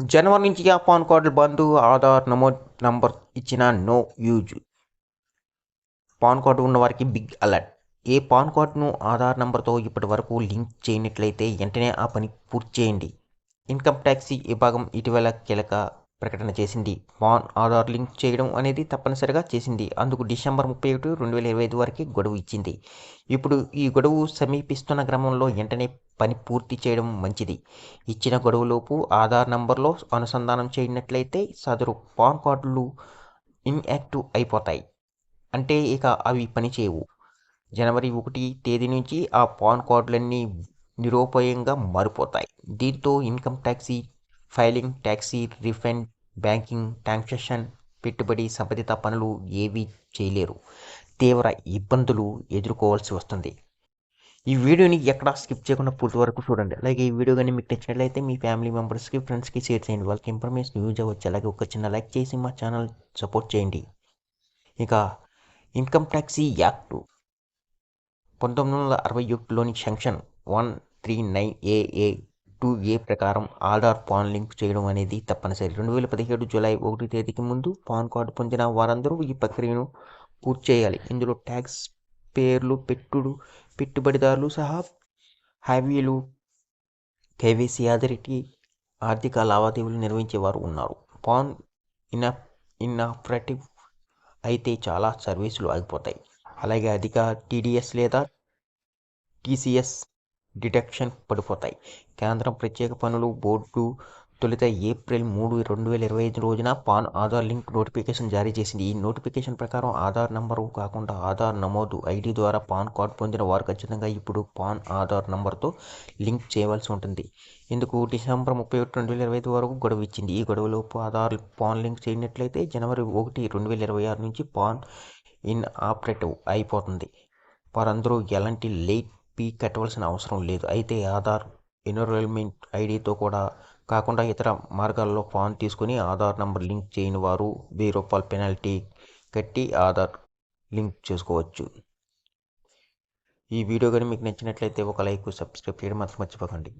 జనవరి నుంచి ఆ పాన్ కార్డులు బంద్ ఆధార్ నమోదు నంబర్ ఇచ్చిన నో యూజ్. పాన్ కార్డు ఉన్న వారికి బిగ్ అలర్ట్. ఏ పాన్ కార్డును ఆధార్ నంబర్తో ఇప్పటి వరకు లింక్ చేయనట్లయితే వెంటనే ఆ పని పూర్తి చేయండి. ఇన్కమ్ ట్యాక్స్ విభాగం ఇటీవల కీలక ప్రకటన చేసింది. పాన్ ఆధార్ లింక్ చేయడం అనేది తప్పనిసరిగా చేసింది. అందుకు డిసెంబర్ ముప్పై ఒకటి రెండు వేల ఇరవై ఐదు వరకు గడువు ఇచ్చింది. ఇప్పుడు ఈ గడువు సమీపిస్తున్న క్రమంలో వెంటనే పని పూర్తి చేయడం మంచిది. ఇచ్చిన గడువులోపు ఆధార్ నంబర్లో అనుసంధానం చేయనట్లయితే సదరు పాన్ కార్డులు ఇన్యాక్టివ్ అయిపోతాయి. అంటే ఇక అవి పనిచేయవు జనవరి ఒకటి తేదీ నుంచి ఆ పాన్ కార్డులన్నీ నిరుపయోగంగా మారిపోతాయి. దీంతో income tax filing tax refund banking transaction పెట్టుబడి సంబంధిత పనులు ఏవీ చేయలేరు. తీవ్ర ఇబ్బందులు ఎదుర్కోవాల్సి వస్తుంది. ఈ వీడియోని ఎక్కడా స్కిప్ చేయకుండా పూర్తి వరకు చూడండి. అలాగే ఈ వీడియో కానీ మీకు నచ్చినట్లయితే మీ ఫ్యామిలీ మెంబర్స్కి ఫ్రెండ్స్కి షేర్ చేయండి. వాళ్ళకి ఇన్ఫర్మేషన్ యూజ్ అవ్వచ్చు. అలాగే ఒక చిన్న లైక్ చేసి మా ఛానల్ సపోర్ట్ చేయండి. ఇక ఇన్కమ్ ట్యాక్సీ యాక్ట్ పంతొమ్మిది వందల అరవై ఒకటిలోని section one three nine AA two A ప్రకారం ఆధార్ పాన్ లింక్ చేయడం అనేది తప్పనిసరి. రెండు వేల పదిహేడు జూలై ఒకటి తేదీకి ముందు పాన్ కార్డు పొందిన వారందరూ ఈ ప్రక్రియను పూర్తి చేయాలి. ఇందులో ట్యాక్స్ పేర్లు పెట్టుడు పెట్టుబడిదారులు సహా హ్యావీలు కేవీసీ అథారిటీ ఆర్థిక లావాదేవీలు నిర్వహించేవారు ఉన్నారు. పాన్ ఇన్ ఇన్ఆపరేటివ్ అయితే చాలా సర్వీసులు ఆగిపోతాయి. అలాగే అధిక టీడీఎస్ లేదా టీసీఎస్ డిడక్షన్ పడిపోతాయి. కేంద్రం ప్రత్యేక పనులు బోర్డు తొలుత ఏప్రిల్ మూడు రెండు వేల ఇరవై ఐదు రోజున పాన్ ఆధార్ లింక్ నోటిఫికేషన్ జారీ చేసింది. ఈ నోటిఫికేషన్ ప్రకారం ఆధార్ నంబరు కాకుండా ఆధార్ నమోదు ఐడి ద్వారా పాన్ కార్డ్ పొందిన వారు ఖచ్చితంగా ఇప్పుడు పాన్ ఆధార్ నంబర్తో లింక్ చేయవలసి ఉంటుంది. ఇందుకు డిసెంబర్ ముప్పై ఒకటి రెండు వేల ఇరవై ఐదు వరకు గడువు ఇచ్చింది. ఈ గడువులోపు ఆధార్ పాన్ లింక్ చేయనట్లయితే జనవరి ఒకటి రెండు వేల ఇరవై ఆరు నుంచి పాన్ ఇన్ ఆపరేటివ్ అయిపోతుంది. వారందరూ ఎలాంటి లేట్ ఫీ కట్టవలసిన అవసరం లేదు. అయితే ఆధార్ ఎన్రోల్మెంట్ ఐడితో కూడా కాకుండా ఇతర మార్గాల్లో ఫామ్ తీసుకుని ఆధార్ నంబర్ లింక్ చేయని వారు వెయ్యి రూపాయల పెనాల్టీ కట్టి ఆధార్ లింక్ చేసుకోవచ్చు. ఈ వీడియో కానీ మీకు నచ్చినట్లయితే ఒక లైక్ సబ్స్క్రైబ్ చేయడం మాత్రం మర్చిపోకండి.